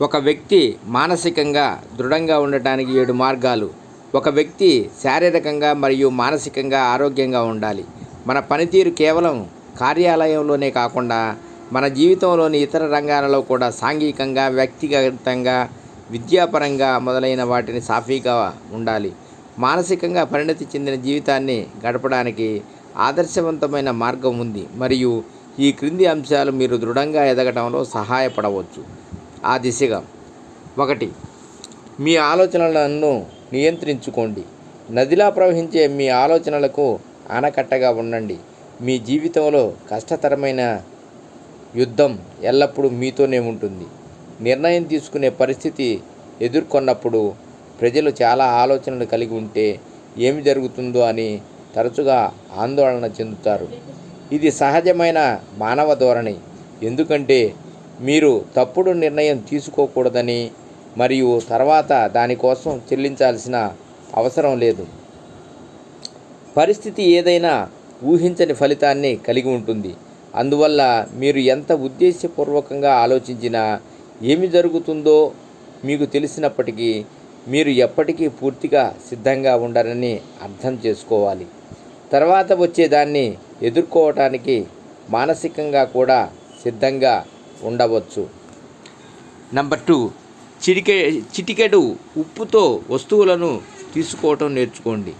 ఒక వ్యక్తి మానసికంగా దృఢంగా ఉండటానికి ఏడు మార్గాలు. ఒక వ్యక్తి శారీరకంగా మరియు మానసికంగా ఆరోగ్యంగా ఉండాలి. మన పనితీరు కేవలం కార్యాలయంలోనే కాకుండా మన జీవితంలోని ఇతర రంగాలలో కూడా సాంఘికంగా వ్యక్తిగతంగా విద్యాపరంగా మొదలైన వాటిని సాఫీగా ఉండాలి. మానసికంగా పరిణతి చెందిన జీవితాన్ని గడపడానికి ఆదర్శవంతమైన మార్గం ఉంది. మరియు ఈ క్రింది అంశాలు మీరు దృఢంగా ఎదగడంలో సహాయపడవచ్చు. ఆ దిశగా. ఒకటి మీ ఆలోచనలను నియంత్రించుకోండి. నదిలా ప్రవహించే మీ ఆలోచనలకు ఆనకట్టగా ఉండండి. మీ జీవితంలో కష్టతరమైన యుద్ధం ఎల్లప్పుడూ మీతోనే ఉంటుంది. నిర్ణయం తీసుకునే పరిస్థితి ఎదుర్కొన్నప్పుడు ప్రజలు చాలా ఆలోచనలు కలిగి ఉంటే ఏమి జరుగుతుందో అని తరచుగా ఆందోళన చెందుతారు. ఇది సహజమైన మానవ ధోరణి. ఎందుకంటే మీరు తప్పుడు నిర్ణయం తీసుకోకూడదని మరియు తర్వాత దానికోసం చెల్లించాల్సిన అవసరం లేదు. పరిస్థితి ఏదైనా ఊహించని ఫలితాన్ని కలిగి ఉంటుంది. అందువల్ల మీరు ఎంత ఉద్దేశపూర్వకంగా ఆలోచించినా ఏమి జరుగుతుందో మీకు తెలిసినప్పటికీ మీరు ఎప్పటికీ పూర్తిగా సిద్ధంగా ఉండరని అర్థం చేసుకోవాలి. తర్వాత వచ్చే దాన్ని ఎదుర్కోవటానికి మానసికంగా కూడా సిద్ధంగా ఉండవచ్చు. నెంబర్ టూ చిటికె చిటికెడు ఉప్పుతో వస్తువులను తీసుకోవటం నేర్చుకోండి.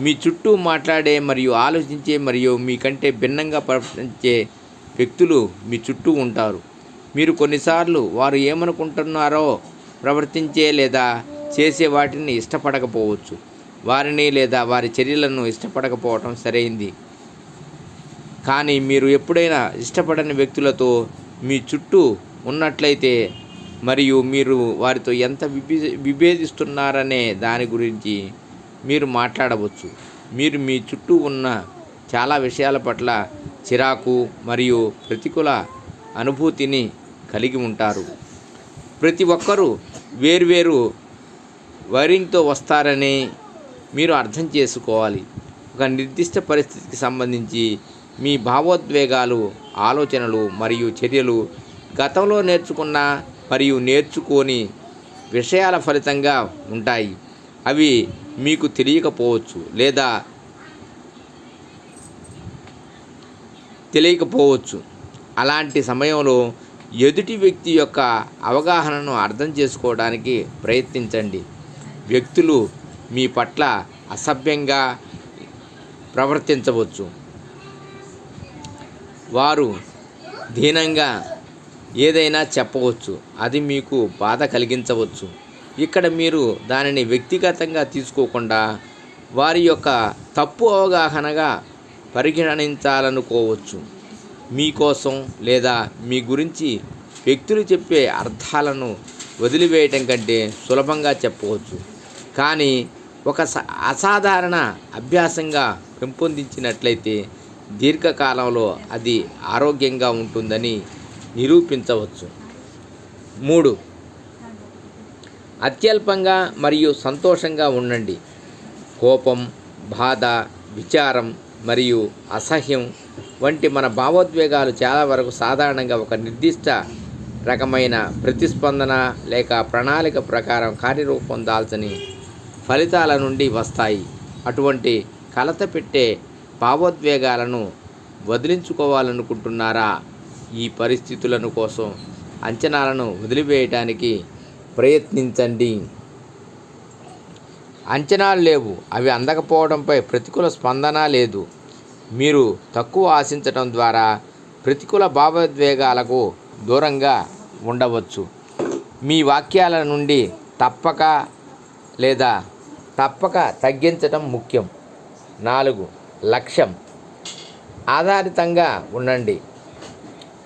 మీ చుట్టూ మాట్లాడే మరియు ఆలోచించే మరియు మీకంటే భిన్నంగా ప్రవర్తించే వ్యక్తులు మీ చుట్టూ ఉంటారు. మీరు కొన్నిసార్లు వారు ఏమనుకుంటున్నారో ప్రవర్తించే లేదా చేసే వాటిని ఇష్టపడకపోవచ్చు. వారిని లేదా వారి చర్యలను ఇష్టపడకపోవటం సరైంది. కానీ మీరు ఎప్పుడైనా ఇష్టపడని వ్యక్తులతో మీ చుట్టూ ఉన్నట్లయితే మరియు మీరు వారితో ఎంత విభే విభేదిస్తున్నారనే దాని గురించి మీరు మాట్లాడవచ్చు. మీరు మీ చుట్టూ ఉన్న చాలా విషయాల పట్ల చిరాకు మరియు ప్రతికూల అనుభూతిని కలిగి ఉంటారు. ప్రతి ఒక్కరూ వేర్వేరు వైరింగ్తో వస్తారని మీరు అర్థం చేసుకోవాలి. ఒక నిర్దిష్ట పరిస్థితికి సంబంధించి మీ భావోద్వేగాలు ఆలోచనలు మరియు చర్యలు గతంలో నేర్చుకున్న మరియు నేర్చుకోని విషయాల ఫలితంగా ఉంటాయి. అవి మీకు తెలియకపోవచ్చు లేదా తెలియకపోవచ్చు. అలాంటి సమయంలో ఎదుటి వ్యక్తి యొక్క అవగాహనను అర్థం చేసుకోవడానికి ప్రయత్నించండి. వ్యక్తులు మీ పట్ల అసభ్యంగా ప్రవర్తించవచ్చు. వారు దీనంగా ఏదైనా చెప్పవచ్చు. అది మీకు బాధ కలిగించవచ్చు. ఇక్కడ మీరు దానిని వ్యక్తిగతంగా తీసుకోకుండా వారి యొక్క తప్పు అవగాహనగా పరిగణించాలనుకోవచ్చు. మీకోసం లేదా మీ గురించి వ్యక్తులు చెప్పే అర్థాలను వదిలివేయటం కంటే సులభంగా చెప్పవచ్చు. కానీ ఒక స అసాధారణ అభ్యాసంగా పెంపొందించినట్లయితే దీర్ఘకాలంలో అది ఆరోగ్యంగా ఉంటుందని నిరూపించవచ్చు. మూడు అత్యల్పంగా మరియు సంతోషంగా ఉండండి. కోపం బాధ విచారం మరియు అసహ్యం వంటి మన భావోద్వేగాలు చాలా వరకు సాధారణంగా ఒక నిర్దిష్ట రకమైన ప్రతిస్పందన లేక ప్రణాళిక ప్రకారం కార్యరూపం దాల్చని ఫలితాల నుండి వస్తాయి. అటువంటి కలత పెట్టే భావోద్వేగాలను వదిలించుకోవాలనుకుంటున్నారా? ఈ పరిస్థితులను కోసం అంచనాలను వదిలివేయటానికి ప్రయత్నించండి. అంచనాలు లేవు. అవి అందకపోవడంపై ప్రతికూల స్పందన లేదు. మీరు తక్కువ ఆశించడం ద్వారా ప్రతికూల భావోద్వేగాలకు దూరంగా ఉండవచ్చు. మీ వాక్యాల నుండి తప్పక లేదా తప్పక తగ్గించటం ముఖ్యం. నాలుగు లక్ష్యం. ఆధారితంగా ఉండండి.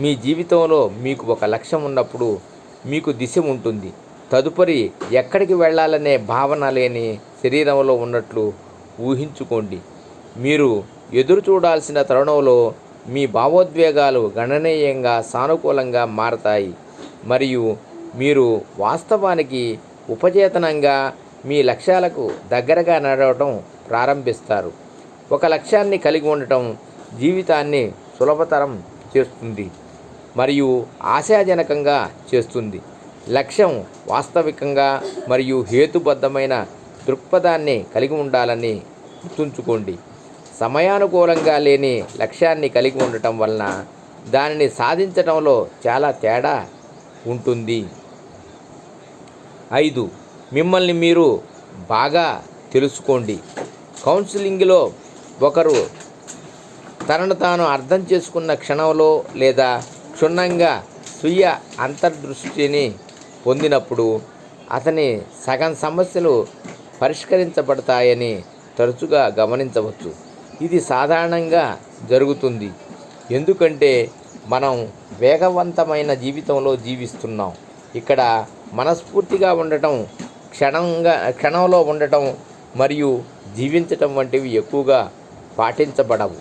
మీ జీవితంలో మీకు ఒక లక్ష్యం ఉన్నప్పుడు మీకు దిశ ఉంటుంది. తదుపరి ఎక్కడికి వెళ్ళాలనే భావన లేని శరీరంలో ఉన్నట్లు ఊహించుకోండి. మీరు ఎదురు చూడాల్సిన తరుణంలో మీ భావోద్వేగాలు గణనీయంగా సానుకూలంగా మారతాయి. మరియు మీరు వాస్తవానికి ఉపచేతనంగా మీ లక్ష్యాలకు దగ్గరగా నడవటం ప్రారంభిస్తారు. ఒక లక్ష్యాన్ని కలిగి ఉండటం జీవితాన్ని సులభతరం చేస్తుంది మరియు ఆశాజనకంగా చేస్తుంది. లక్ష్యం వాస్తవికంగా మరియు హేతుబద్ధమైన దృక్పథాన్ని కలిగి ఉండాలని గుర్తుంచుకోండి. సమయానుకూలంగా లేని లక్ష్యాన్ని కలిగి ఉండటం వలన దానిని సాధించడంలో చాలా తేడా ఉంటుంది. ఐదు మిమ్మల్ని మీరు బాగా తెలుసుకోండి. కౌన్సిలింగ్లో ఒకరు తనను తాను అర్థం చేసుకున్న క్షణంలో లేదా క్షుణ్ణంగా స్వీయ అంతర్దృష్టిని పొందినప్పుడు అతని సగం సమస్యలు పరిష్కరించబడతాయని తరచుగా గమనించవచ్చు. ఇది సాధారణంగా జరుగుతుంది. ఎందుకంటే మనం వేగవంతమైన జీవితంలో జీవిస్తున్నాం. ఇక్కడ మనస్ఫూర్తిగా ఉండటం క్షణంగా క్షణంలో ఉండటం మరియు జీవించటం వంటివి ఎక్కువగా పాటించబడవు.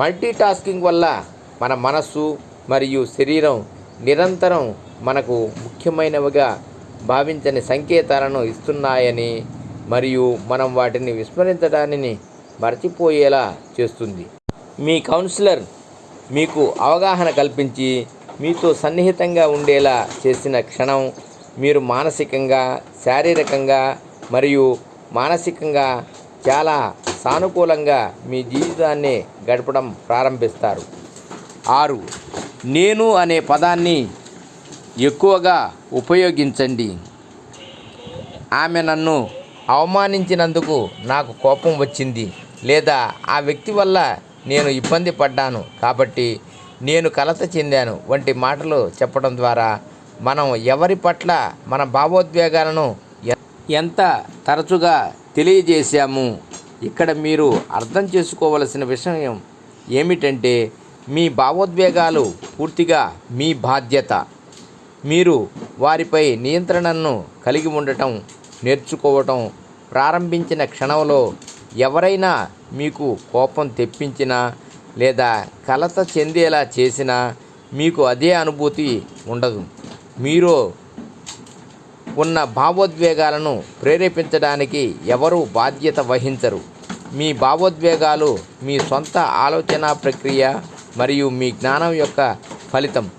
మల్టీటాస్కింగ్ వల్ల మన మనస్సు మరియు శరీరం నిరంతరం మనకు ముఖ్యమైనవిగా భావించని సంకేతాలను ఇస్తున్నాయని మరియు మనం వాటిని విస్మరించడాన్ని మర్చిపోయేలా చేస్తుంది. మీ కౌన్సిలర్ మీకు అవగాహన కల్పించి మీతో సన్నిహితంగా ఉండేలా చేసిన క్షణం మీరు మానసికంగా శారీరకంగా మరియు మానసికంగా చాలా సానుకూలంగా మీ జీవితాన్ని గడపడం ప్రారంభిస్తారు. ఆరు నేను అనే పదాన్ని ఎక్కువగా ఉపయోగించండి. ఆమె నన్ను అవమానించినందుకు నాకు కోపం వచ్చింది. లేదా ఆ వ్యక్తి వల్ల నేను ఇబ్బంది పడ్డాను కాబట్టి నేను కలత చెందాను వంటి మాటలు చెప్పడం ద్వారా మనం ఎవరి పట్ల మన భావోద్వేగాలను ఎంత తరచుగా తెలియజేశాము? ఇక్కడ మీరు అర్థం చేసుకోవలసిన విషయం ఏమిటంటే మీ భావోద్వేగాలు పూర్తిగా మీ బాధ్యత. మీరు వారిపై నియంత్రణను కలిగి ఉండటం నేర్చుకోవటం ప్రారంభించిన క్షణంలో ఎవరైనా మీకు కోపం తెప్పించినా లేదా కలత చెందేలా చేసినా మీకు అదే అనుభూతి ఉండదు. మీరు ఉన్న భావోద్వేగాలను ప్రేరేపించడానికి ఎవరూ బాధ్యత వహించరు. మీ భావోద్వేగాలు మీ సొంత ఆలోచన ప్రక్రియ మరియు మీ జ్ఞానం యొక్క ఫలితం.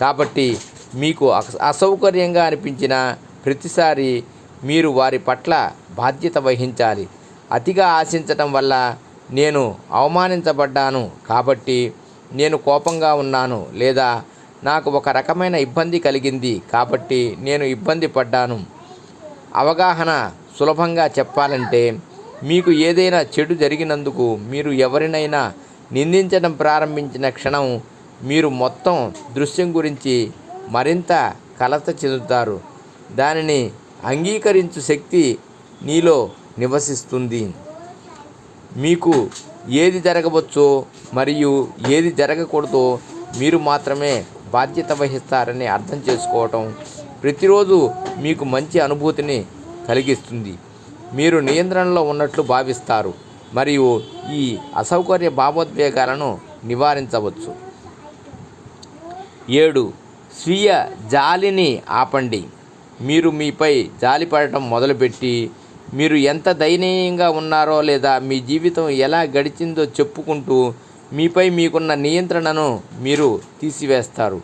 కాబట్టి మీకు అస- అసౌకర్యంగా అనిపించిన ప్రతిసారి మీరు వారి పట్ల బాధ్యత వహించాలి. అతిగా ఆశించటం వల్ల నేను అవమానించబడ్డాను కాబట్టి నేను కోపంగా ఉన్నాను లేదా నాకు ఒక రకమైన ఇబ్బంది కలిగింది కాబట్టి నేను ఇబ్బంది పడ్డాను. అవగాహన సులభంగా చెప్పాలంటే మీకు ఏదైనా చెడు జరిగినందుకు మీరు ఎవరినైనా నిందించడం ప్రారంభించిన క్షణం మీరు మొత్తం దృశ్యం గురించి మరింత కలత చెందుతారు. దానిని అంగీకరించు శక్తి నీలో నివసిస్తుంది. మీకు ఏది జరగవచ్చో మరియు ఏది జరగకూడదో మీరు మాత్రమే బాధ్యత వహిస్తారని అర్థం చేసుకోవటం ప్రతిరోజు మీకు మంచి అనుభూతిని కలిగిస్తుంది. మీరు నియంత్రణలో ఉన్నట్లు భావిస్తారు మరియు ఈ అసౌకర్య భావోద్వేగాలను నివారించవచ్చు. ఏడు. స్వీయ జాలిని ఆపండి. మీరు మీపై జాలి పడటం మొదలుపెట్టి మీరు ఎంత దయనీయంగా ఉన్నారో లేదా మీ జీవితం ఎలా గడిచిందో చెప్పుకుంటూ మీపై మీకున్న నియంత్రణను మీరు తీసివేస్తారు.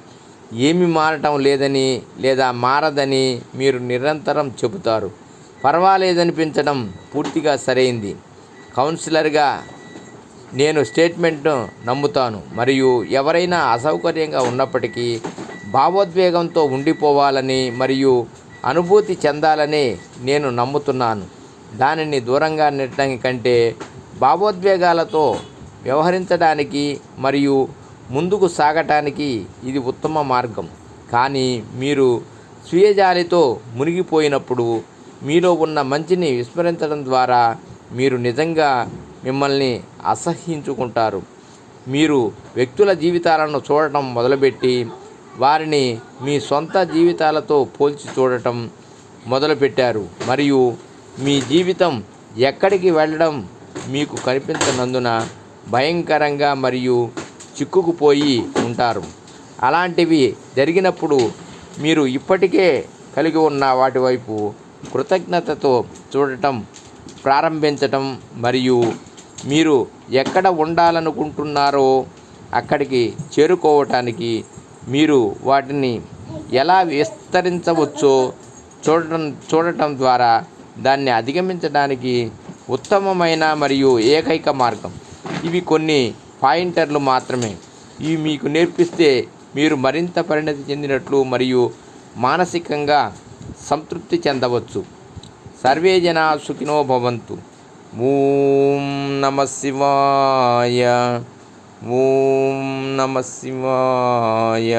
ఏమి మారటం లేదని లేదా మారదని మీరు నిరంతరం చెబుతారు. పర్వాలేదనిపించడం పూర్తిగా సరైంది. కౌన్సిలర్గా నేను స్టేట్మెంట్ను నమ్ముతాను. మరియు ఎవరైనా అసౌకర్యంగా ఉన్నప్పటికీ భావోద్వేగంతో ఉండిపోవాలని మరియు అనుభూతి చెందాలని నేను నమ్ముతున్నాను. దానిని దూరంగా నెట్టడం కంటే భావోద్వేగాలతో వ్యవహరించడానికి మరియు ముందుకు సాగటానికి ఇది ఉత్తమ మార్గం. కానీ మీరు స్వీయజాలితో మునిగిపోయినప్పుడు మీలో ఉన్న మంచిని విస్మరించడం ద్వారా మీరు నిజంగా మిమ్మల్ని అసహ్యించుకుంటారు. మీరు వ్యక్తుల జీవితాలను చూడటం మొదలుపెట్టి వారిని మీ సొంత జీవితాలతో పోల్చి చూడటం మొదలుపెట్టారు. మరియు మీ జీవితం ఎక్కడికి వెళ్ళడం మీకు కనిపించనందున భయంకరంగా మరియు చిక్కుకుపోయి ఉంటారు. అలాంటివి జరిగినప్పుడు మీరు ఇప్పటికే కలిగి ఉన్న వాటి వైపు కృతజ్ఞతతో చూడటం ప్రారంభించటం మరియు మీరు ఎక్కడ ఉండాలనుకుంటున్నారో అక్కడికి చేరుకోవటానికి మీరు వాటిని ఎలా విస్తరించవచ్చో చూడటం చూడటం ద్వారా దాన్ని అధిగమించడానికి ఉత్తమమైన మరియు ఏకైక మార్గం. ఇవి కొన్ని పాయింటర్లు మాత్రమే. ఇవి మీకు నేర్పిస్తే మీరు మరింత పరిణతి చెందినట్లు మరియు మానసికంగా సంతృప్తి చెందవచ్చు. సర్వే జనా సుఖినో భవంతు. ఓం నమ శివాయ. ఓం నమ శివాయ.